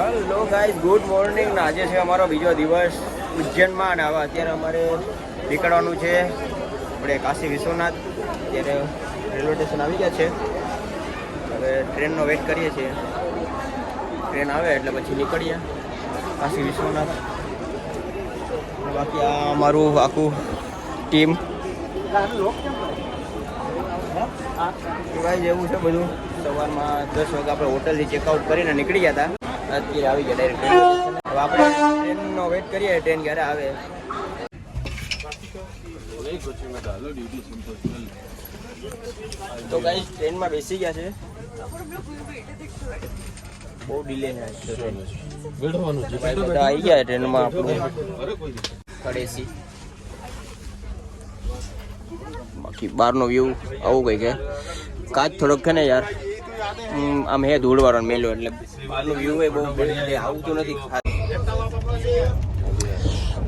Hello guys good morning આજે છે અમારો બીજો દિવસ ઉજ્જૈનમાં અને હવે અત્યારે અમારે નીકળવાનું છે. આપણે કાશી વિશ્વનાથ. અત્યારે રેલવે સ્ટેશન આવી ગયા છે. હવે ટ્રેનનો વેઇટ કરીએ છીએ. ટ્રેન આવે એટલે પછી નીકળીએ. કાશી વિશ્વનાથ. બાકી આ અમારું આખું ટીમ. ગાઈઝ એવું છે બધું. સવારમાં દસ વાગે આપણે હોટલથી ચેકઆઉટ કરીને નીકળી ગયા હતા. અત્યારે આવી ગયા ડાયરેક્ટ હવે આપણે ટ્રેનનો વેઇટ કરીએ ટ્રેન ક્યારે આવે. તો ગાઈસ ટ્રેનમાં બેસી ગયા છે. બહુ ડિલે છે. ટ્રેન. બધા આવી ગયા ટ્રેનમાં આપણું. કડેસી બાકી બહારનો વ્યૂ આવું કંઈક કાચ થોડોક છે ને યાર. આમ હે ધૂળવાળો મેલો એટલે. બહારનો વ્યૂ એ બહુ આવતું નથી.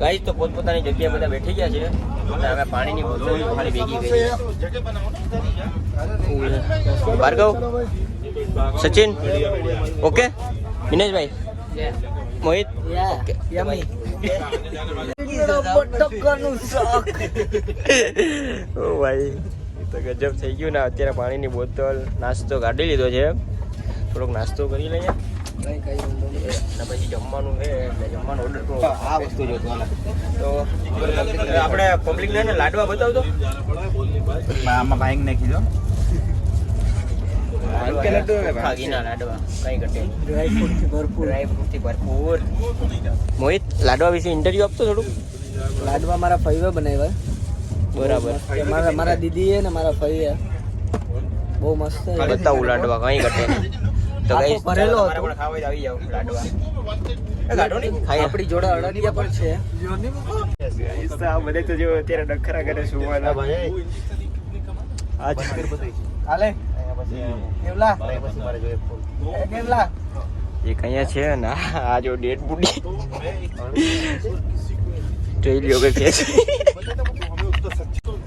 ગાઈસ તો પોતપોતાની જગ્યાએ બધા બેઠી ગયા છે. અને હવે પાણીની બોટલ ખાલી ભેગી ગઈ. ભાર્ગવ? સચિન? ઓકે દિનેશભાઈ મોહિત? ઓકે ઓ ભાઈ. તો ગજબ થઈ ગયું ને. અત્યારે પાણીની બોટલ નાસ્તો કાઢી લીધો છે. થોડોક નાસ્તો કરી લઈએ. અને પછી જમવાનું છે એટલે જમવાનું ઓર્ડર કરો. આ વસ્તુ જોતો તો આપણે પબ્લિકને ને લાડવા બતાવતો આમાં બાઈક નાખી દો. આખા ઘીના લાડવા કઈ ઘટે ડ્રાયફ્રૂટથી ભરપૂર. મોહિત લાડવા વિશે ઇન્ટરવ્યુ આપતો થોડુંક? લાડવા મારા ફઈવે બનાવ્યા. બરાબર. મારા દીદી દીદીએ ને મારા ફઈએ બહુ મસ્ત છે. બતાવું લાડવા કઈ ઘટે તો ગઈ ભરેલો હતો. પણ ખાવા આવી જાવ લાડવા આપણી જોડે અડદિયા પણ છે. Guys, તો આ બધે તો જો અત્યારે ડખરા કરે સુવાના આજ હાલે. કેવલા કેવલા એક અહીંયા છે ને આ જો ડેટ બુડી જોઈ લ્યો કે કે છે.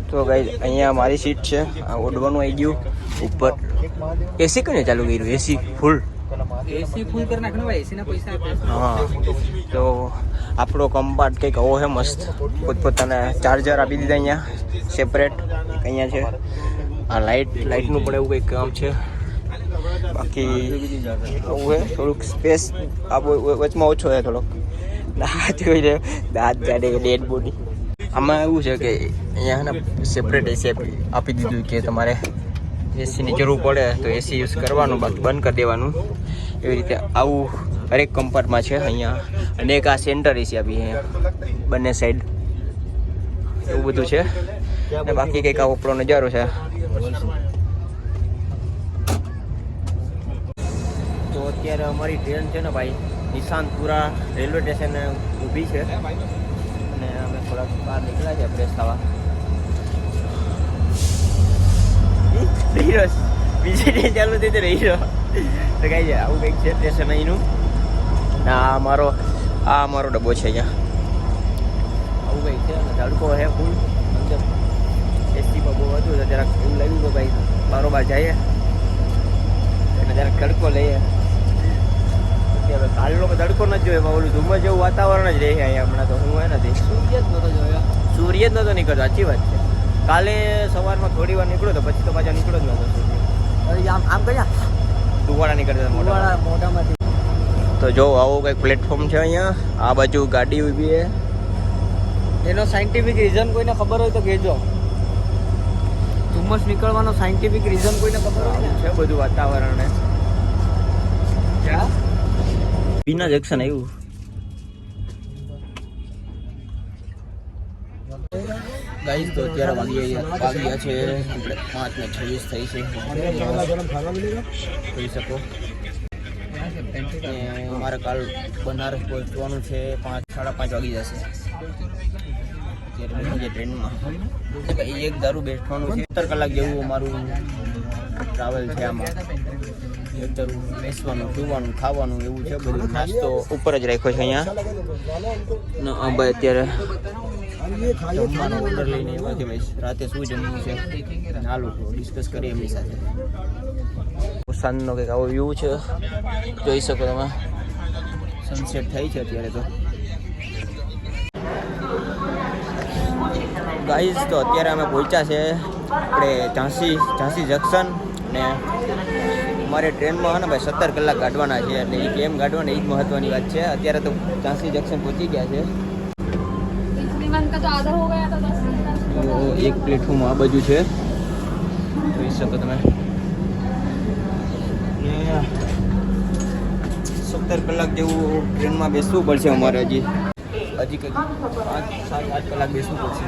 તો ગાઈઝ અહીંયા મારી સીટ છે. આ ઓઢવાનું આવી ગયું. ઉપર. એસી કને ચાલુ કર્યું? એસી ફૂલ એસી ફૂલ કરી નાખને ભાઈ એસી પૈસા હા. તો આપણો કમ્પાર્ટ કંઈક આવો છે મસ્ત. પોતપોતાના ચાર્જર આપી દીધા અહીંયા. સેપરેટ અહીંયા છે. આ લાઇટ લાઇટનું પણ એવું કંઈક કામ છે. બાકી આવું છે. થોડુંક સ્પેસ આ વચમાં ઓછો છે થોડોક. દાંત જોઈ લે દાંત જાડે ડેડ બોડી આમાં એવું છે કે અહીંયા છે ને સેપરેટ એસી આપી દીધું કે તમારે એસીની જરૂર પડે તો એસી યુઝ કરવાનું, બાકી બંધ કરી દેવાનું. એવી રીતે આવું હરેક કમ્પાર્ટમાં છે અહીંયા. અને એક આ સેન્ટર એસી આપી અહીંયા બંને સાઈડ એવું બધું છે. અને બાકી કંઈક આ ઉપરો નજારો છે. તો અત્યારે અમારી ટ્રેન છે ને ભાઈ નિશાંતપુરા રેલવે સ્ટેશને ઊભી છે. અને અમે થોડાક બહાર નીકળ્યા છે ફ્રેશ થવા છે. બીજી ટ્રેન ચાલુ થઈ તો રહ્યો તો કઈ છે આવું કંઈક છે સ્ટેશન અહીંનું ને આ અમારો આ મારો ડબ્બો છે અહીંયા. આવું કંઈક છે. તડકો છે ફૂલ અંદર એસીમાં બહુ હતું તો જરાક એવું લાગ્યું કે ભાઈ બારોબાર જઈએ. અને જરાક તડકો લઈએ. અત્યારે કાલનો તો તડકો ન જોયો એમાં ઓલું ધુમ્મસ જેવું વાતાવરણ જ રહે અહીંયા હમણાં તો. હું એ નથી સૂર્ય જ નતો જોયો. સૂર્ય જ નતો નીકળતો સાચી વાત છે. કાલે સવારમાં થોડી વાર નીકળ્યો તો પછી તો પાછા નીકળ્યો જ નહોતો આમ આમ કયા ધુવાડા નીકળતા મોટા મોઢા તો જો આવો કંઈક પ્લેટફોર્મ છે અહીંયા. આ બાજુ ગાડી ઊભી છે. એનો સાયન્ટિફિક રીઝન કોઈને ખબર હોય તો કહેજો. ધુમ્મસ નીકળવાનો સાયન્ટિફિક રીઝન કોઈને ખબર હોય છે બધું વાતાવરણ? બીના જંક્શન આવ્યું. ગાઈસ તો અત્યારે વાગી વાગ્યા છે આપણે પાંચ ને છવ્વીસ થઈ છે. જોઈ શકો. મારે કાલ બનારસ પહોંચવાનું છે, પાંચ, સાડા પાંચ વાગી જશે. અત્યારે ટ્રેનમાં એક દારૂ બેસવાનું છે, સત્તર કલાક જેવું અમારું ટ્રાવેલ છે આમાં. એક દારૂ બેસવાનું, પીવાનું, ખાવાનું એવું છે બધું. નાસ્તો ઉપર જ રાખ્યો છે અહીંયા. ભાઈ અત્યારે જમવાનો ઓર્ડર લઈને આવ્યા છે ભાઈ રાતે શું જમવું છે? હાલો ડિસ્કસ કરીએ એમની સાથે. સાંજનો કંઈક આવો વ્યૂ છે. જોઈ શકો તમે. સનસેટ થઈ છે અત્યારે તો. ગાઈઝ તો અત્યારે અમે પહોંચ્યા છે આપણે ઝાંસી ઝાંસી જંકશન ને અમારે ટ્રેનમાં ને ભાઈ સત્તર કલાક કાઢવાના છે. એટલે એ કેમ કાઢવાના એ જ મહત્વની વાત છે. અત્યારે તો ઝાંસી જંકશન પહોંચી ગયા છે. તો એક પ્લેટફોર્મ આ બાજુ છે. જોઈ શકો તમે. સત્તર કલાક જેવું ટ્રેનમાં બેસવું પડશે અમારે હજી. હજી કંઈક પાંચ, સાત, આઠ કલાક બેસવું પડશે.